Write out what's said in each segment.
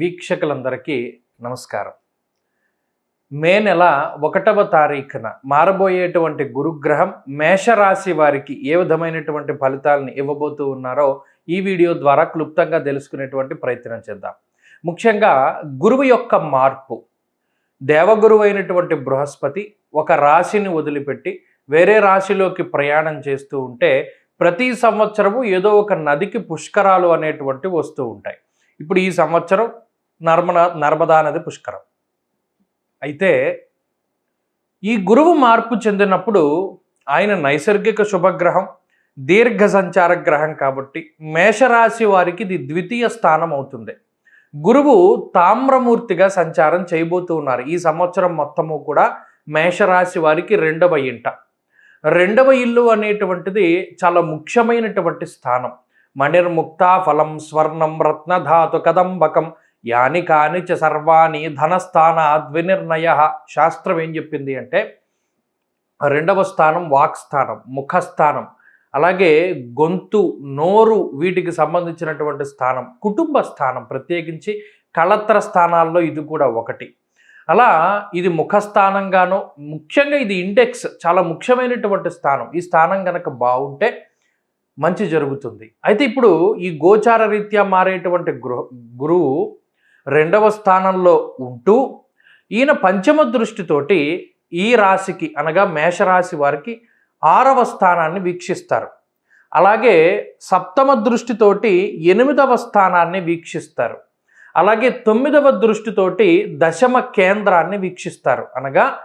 వీక్షకులందరికీ నమస్కారం. మే నెల ఒకటవ తారీఖున మారబోయేటువంటి గురుగ్రహం మేషరాశి వారికి ఏ విధమైనటువంటి ఫలితాలను ఇవ్వబోతూ ఉన్నారో ఈ వీడియో ద్వారా క్లుప్తంగా తెలుసుకునేటువంటి ప్రయత్నం చేద్దాం. ముఖ్యంగా గురువు యొక్క మార్పు. దేవగురువు అయినటువంటి బృహస్పతి ఒక రాశిని వదిలిపెట్టి వేరే రాశిలోకి ప్రయాణం చేస్తూ ఉంటే ప్రతి సంవత్సరము ఏదో ఒక నదికి పుష్కరాలు అనేటువంటి వస్తూ ఉంటాయి. ఇప్పుడు ఈ సంవత్సరం నర్మదా నర్మదా నది పుష్కరం. అయితే ఈ గురువు మార్పు చెందినప్పుడు ఆయన నైసర్గిక శుభగ్రహం దీర్ఘ సంచార గ్రహం కాబట్టి మేషరాశి వారికి ఇది ద్వితీయ స్థానం అవుతుంది. గురువు తామ్రమూర్తిగా సంచారం చేయబోతూ ఉన్నారు. ఈ సంవత్సరం మొత్తము కూడా మేషరాశి వారికి రెండవ ఇంట. రెండవ ఇల్లు అనేటువంటిది చాలా ముఖ్యమైనటువంటి స్థానం. మణిర్ముక్త ఫలం స్వర్ణం రత్నధాతు కదంబకం యాని కాని చ సర్వాణి ధనస్థాన ద్వినిర్ణయ శాస్త్రం ఏం చెప్పింది అంటే రెండవ స్థానం వాక్స్థానం ముఖస్థానం అలాగే గొంతు నోరు వీటికి సంబంధించినటువంటి స్థానం కుటుంబ స్థానం ప్రత్యేకించి కళత్ర స్థానాల్లో ఇది కూడా ఒకటి. అలా ఇది ముఖస్థానంగానో ముఖ్యంగా ఇది ఇండెక్స్ చాలా ముఖ్యమైనటువంటి స్థానం ఈ స్థానం కనుక బాగుంటే మంచి జరుగుతుంది. అయితే ఇప్పుడు ఈ గోచార రీత్యా మారేటువంటి గృహ గురువు రెండవ స్థానంలో ఉంటూ ఈయన పంచమ దృష్టితోటి ఈ రాశికి అనగా మేషరాశి వారికి ఆరవ స్థానాన్ని వీక్షిస్తారు. అలాగే సప్తమ దృష్టితోటి ఎనిమిదవ స్థానాన్ని వీక్షిస్తారు. అలాగే తొమ్మిదవ దృష్టితోటి దశమ కేంద్రాన్ని వీక్షిస్తారు. అనగా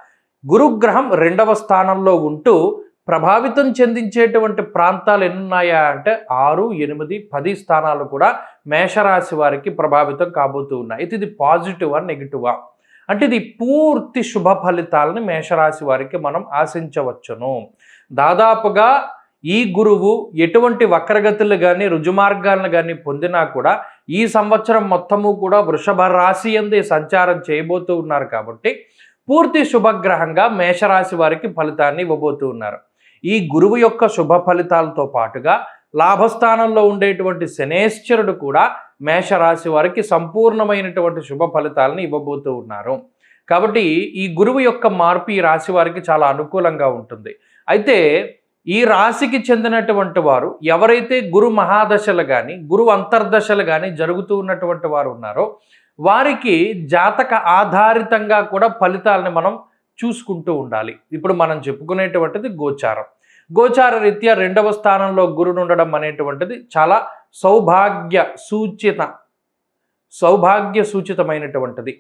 గురుగ్రహం రెండవ స్థానంలో ఉంటూ ప్రభావితం చెందించేటువంటి ప్రాంతాలు ఎన్నున్నాయా అంటే ఆరు ఎనిమిది పది స్థానాలు కూడా మేషరాశి వారికి ప్రభావితం కాబోతూ ఉన్నాయి. అయితే ఇది పాజిటివా నెగిటివా? అంటే ఇది పూర్తి శుభ ఫలితాలని మేషరాశి వారికి మనం ఆశించవచ్చును. దాదాపుగా ఈ గురువు ఎటువంటి వక్రగతులు కానీ రుజుమార్గాలను కానీ పొందినా కూడా ఈ సంవత్సరం మొత్తము కూడా వృషభ రాశి అందే సంచారం చేయబోతూ ఉన్నారు కాబట్టి పూర్తి శుభగ్రహంగా మేషరాశి వారికి ఫలితాన్ని ఇవ్వబోతూ ఉన్నారు. ఈ గురువు యొక్క శుభ ఫలితాలతో పాటుగా లాభస్థానంలో ఉండేటువంటి శనేశ్వరుడు కూడా మేషరాశి వారికి సంపూర్ణమైనటువంటి శుభ ఫలితాలను ఇవ్వబోతూ ఉన్నారు. కాబట్టి ఈ గురువు యొక్క మార్పు ఈ రాశి వారికి చాలా అనుకూలంగా ఉంటుంది. అయితే ఈ రాశికి చెందినటువంటి వారు ఎవరైతే గురు మహాదశలు కానీ గురు అంతర్దశలు కానీ జరుగుతూ ఉన్నటువంటి వారు ఉన్నారో వారికి జాతక ఆధారితంగా కూడా ఫలితాలని మనం చూసుకుంటూ ఉండాలి. ఇప్పుడు మనం చెప్పుకునేటువంటిది గోచారం. గోచార రీత్యా రెండవ స్థానంలో గురుడు ఉండడం అనేటువంటిది చాలా సౌభాగ్య సూచిత సౌభాగ్య సూచితమైనటువంటిది.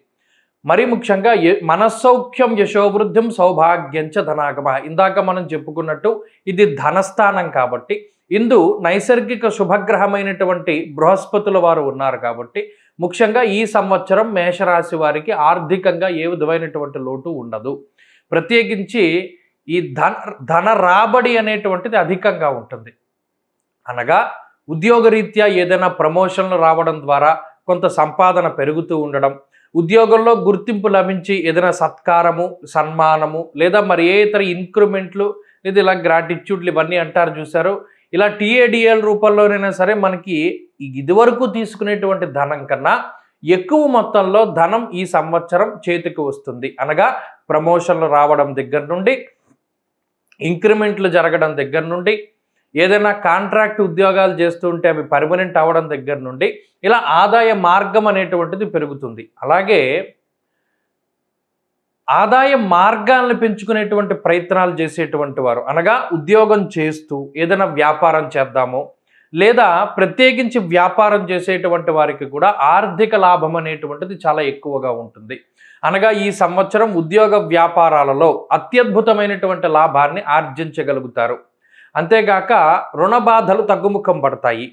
మరి ముఖ్యంగా మనస్సౌఖ్యం యశోవృద్ధిం సౌభాగ్యంచ ధనాగమ ఇందాక మనం చెప్పుకున్నట్టు ఇది ధనస్థానం కాబట్టి ఇందు నైసర్గిక శుభగ్రహమైనటువంటి బృహస్పతుల వారు ఉన్నారు కాబట్టి ముఖ్యంగా ఈ సంవత్సరం మేషరాశి వారికి ఆర్థికంగా ఏ విధమైనటువంటి లోటు ఉండదు. ప్రత్యేకించి ఈ ధన ధన రాబడి అనేటువంటిది అధికంగా ఉంటుంది. అనగా ఉద్యోగరీత్యా ఏదైనా ప్రమోషన్లు రావడం ద్వారా కొంత సంపాదన పెరుగుతూ ఉండడం ఉద్యోగంలో గుర్తింపు లభించి ఏదైనా సత్కారము సన్మానము లేదా మరి ఏ ఇతర ఇంక్రిమెంట్లు లేదా ఇలా గ్రాటిట్యూడ్లు ఇవన్నీ అంటారు చూసారు ఇలా టీఏడిఎల్ రూపంలోనైనా సరే మనకి ఇదివరకు తీసుకునేటువంటి ధనం కన్నా ఎక్కువ మొత్తంలో ధనం ఈ సంవత్సరం చేతికి వస్తుంది. అనగా ప్రమోషన్లు రావడం దగ్గర నుండి ఇంక్రిమెంట్లు జరగడం దగ్గర నుండి ఏదైనా కాంట్రాక్ట్ ఉద్యోగాలు చేస్తుంటే అవి పర్మనెంట్ అవ్వడం దగ్గర నుండి ఇలా ఆదాయ మార్గం అనేటువంటిది పెరుగుతుంది. అలాగే ఆదాయ మార్గాలను పెంచుకునేటువంటి ప్రయత్నాలు చేసేటువంటి వారు. అనగా ఉద్యోగం చేస్తూ ఏదైనా వ్యాపారం చేద్దాము లేదా ప్రత్యేకించి వ్యాపారం చేసేటువంటి వారికి కూడా ఆర్థిక లాభం అనేటువంటిది చాలా ఎక్కువగా ఉంటుంది. అనగా ఈ సంవత్సరం ఉద్యోగ వ్యాపారాలలో అత్యద్భుతమైనటువంటి లాభాన్ని ఆర్జించగలుగుతారు. అంతేగాక రుణ బాధలు తగ్గుముఖం పడతాయి.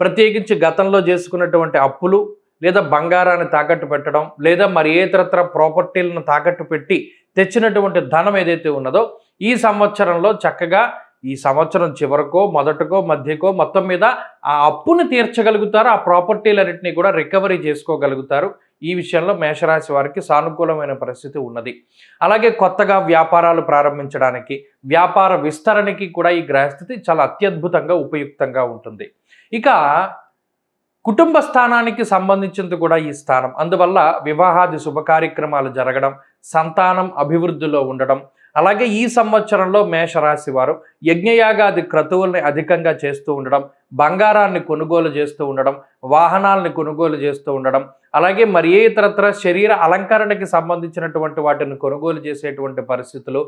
ప్రత్యేకించి గతంలో చేసుకున్నటువంటి అప్పులు లేదా బంగారాన్ని తాకట్టు పెట్టడం లేదా మరి ఏతరత్ర ప్రాపర్టీలను తాకట్టు పెట్టి తెచ్చినటువంటి ధనం ఏదైతే ఉన్నదో ఈ సంవత్సరంలో చక్కగా ఈ సంవత్సరం చివరకో మొదటకో మధ్యకో మొత్తం మీద ఆ అప్పును తీర్చగలుగుతారు ఆ ప్రాపర్టీలన్నింటినీ కూడా రికవరీ చేసుకోగలుగుతారు. ఈ విషయంలో మేషరాశి వారికి సానుకూలమైన పరిస్థితి ఉన్నది. అలాగే కొత్తగా వ్యాపారాలు ప్రారంభించడానికి వ్యాపార విస్తరణకి కూడా ఈ గ్రహస్థితి చాలా అత్యద్భుతంగా ఉపయుక్తంగా ఉంటుంది. ఇక కుటుంబ స్థానానికి సంబంధించింది కూడా ఈ స్థానం. అందువల్ల వివాహాది శుభ కార్యక్రమాలు జరగడం సంతానం అభివృద్ధిలో ఉండడం అలాగే ఈ సంవత్సరంలో మేషరాశి వారు యజ్ఞయాగాది క్రతువుల్ని అధికంగా చేస్తూ ఉండడం బంగారాన్ని కొనుగోలు చేస్తూ ఉండడం వాహనాలని కొనుగోలు చేస్తూ ఉండడం అలాగే మరి ఏ ఇతరత్ర శరీర అలంకరణకి సంబంధించినటువంటి వాటిని కొనుగోలు చేసేటువంటి పరిస్థితులు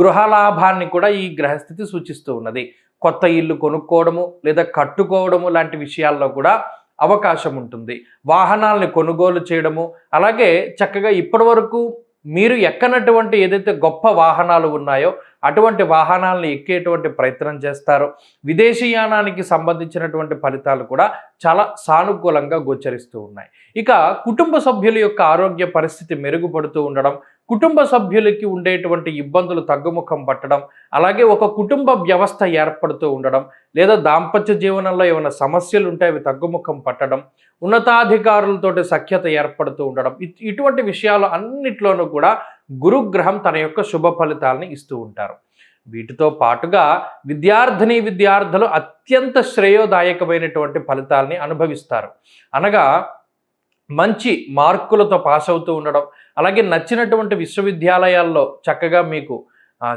గృహలాభాన్ని కూడా ఈ గ్రహస్థితి సూచిస్తూ ఉన్నది. కొత్త ఇల్లు కొనుక్కోవడము లేదా కట్టుకోవడము లాంటి విషయాల్లో కూడా అవకాశం ఉంటుంది. వాహనాలని కొనుగోలు చేయడము అలాగే చక్కగా ఇప్పటి వరకు మీరు ఎక్కనటువంటి ఏదైతే గొప్ప వాహనాలు ఉన్నాయో అటువంటి వాహనాలను ఎక్కేటువంటి ప్రయత్నం చేస్తారు. విదేశీయానానికి సంబంధించినటువంటి ఫలితాలు కూడా చాలా సానుకూలంగా గోచరిస్తూ ఉన్నాయి. ఇక కుటుంబ సభ్యుల యొక్క ఆరోగ్య పరిస్థితి మెరుగుపడుతూ ఉండడం కుటుంబ సభ్యులకి ఉండేటువంటి ఇబ్బందులు తగ్గుముఖం పట్టడం అలాగే ఒక కుటుంబ వ్యవస్థ ఏర్పడుతూ ఉండడం లేదా దాంపత్య జీవనంలో ఏమైనా సమస్యలు ఉంటే అవి తగ్గుముఖం పట్టడం ఉన్నతాధికారులతోటి సఖ్యత ఏర్పడుతూ ఉండడం. ఇటువంటి విషయాలు అన్నిట్లోనూ కూడా గురుగ్రహం తన యొక్క శుభ ఫలితాలని ఇస్తూ ఉంటారు. వీటితో పాటుగా విద్యార్థిని విద్యార్థులు అత్యంత శ్రేయోదాయకమైనటువంటి ఫలితాలని అనుభవిస్తారు. అనగా మంచి మార్కులతో పాస్ అవుతూ ఉండడం అలాగే నచ్చినటువంటి విశ్వవిద్యాలయాల్లో చక్కగా మీకు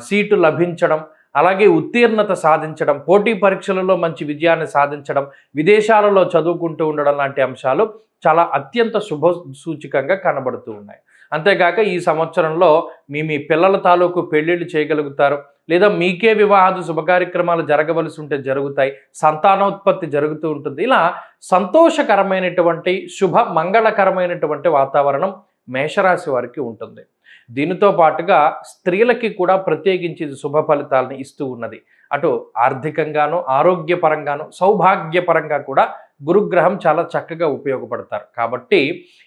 సీటు లభించడం అలాగే ఉత్తీర్ణత సాధించడం పోటీ పరీక్షలలో మంచి విజయాన్ని సాధించడం విదేశాలలో చదువుకుంటూ ఉండడం లాంటి అంశాలు చాలా అత్యంత శుభ సూచికంగా కనబడుతూ ఉన్నాయి. అంతేగాక ఈ సంవత్సరంలో మీ మీ పిల్లల తాలూకు పెళ్ళిళ్ళు చేయగలుగుతారు లేదా మీకే వివాహాది శుభకార్యక్రమాలు జరగవలసి ఉంటే జరుగుతాయి సంతానోత్పత్తి జరుగుతూ ఉంటుంది. ఇలా సంతోషకరమైనటువంటి శుభ మంగళకరమైనటువంటి వాతావరణం మేషరాశి వారికి ఉంటుంది. దీనితో పాటుగా స్త్రీలకి కూడా ప్రత్యేకించి శుభ ఫలితాలను ఇస్తూ ఉన్నది. అటు ఆర్థికంగాను ఆరోగ్యపరంగాను సౌభాగ్యపరంగా కూడా గురుగ్రహం చాలా చక్కగా ఉపయోగపడతారు. కాబట్టి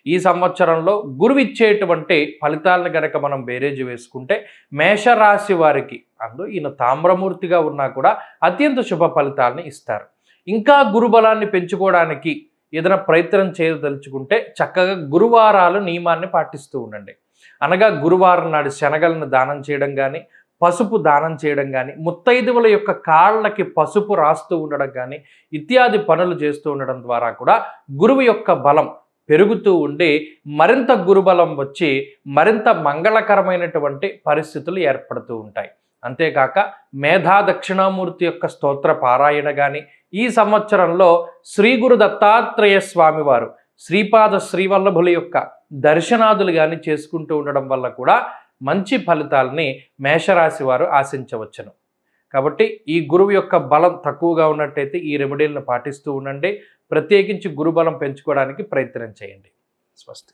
ఈ సంవత్సరంలో గురువిచ్చేటువంటి ఫలితాలను గనక మనం బేరేజ్ వేసుకుంటే మేషరాశి వారికి అందు ఈయన తామ్రమూర్తిగా ఉన్నా కూడా అత్యంత శుభ ఫలితాలను ఇస్తారు. ఇంకా గురుబలాన్ని పెంచుకోవడానికి ఏదైనా ప్రయత్నం చేయదలుచుకుంటే చక్కగా గురువారాలు నియమాన్ని పాటిస్తూ ఉండండి. అనగా గురువారం నాడు శనగలను దానం చేయడం కానీ పసుపు దానం చేయడం కానీ ముత్తైదువుల యొక్క కాళ్ళకి పసుపు రాస్తూ ఉండడం కానీ ఇత్యాది పనులు చేస్తూ ఉండడం ద్వారా కూడా గురువు యొక్క బలం పెరుగుతూ ఉండి మరింత గురుబలం వచ్చి మరింత మంగళకరమైనటువంటి పరిస్థితులు ఏర్పడుతూ ఉంటాయి. అంతేకాక మేధా దక్షిణామూర్తి యొక్క స్తోత్ర పారాయణ కానీ ఈ సంవత్సరంలో శ్రీ గురు దత్తాత్రేయ స్వామివారు శ్రీపాద శ్రీవల్లభుల యొక్క దర్శనాదులు కానీ చేసుకుంటూ ఉండడం వల్ల కూడా మంచి ఫలితాలని మేషరాశి వారు ఆశించవచ్చును. కాబట్టి ఈ గురువు యొక్క బలం తక్కువగా ఉన్నట్టయితే ఈ రెమెడీలను పాటిస్తూ ఉండండి. ప్రత్యేకించి గురుబలం పెంచుకోవడానికి ప్రయత్నం చేయండి. స్వస్తి.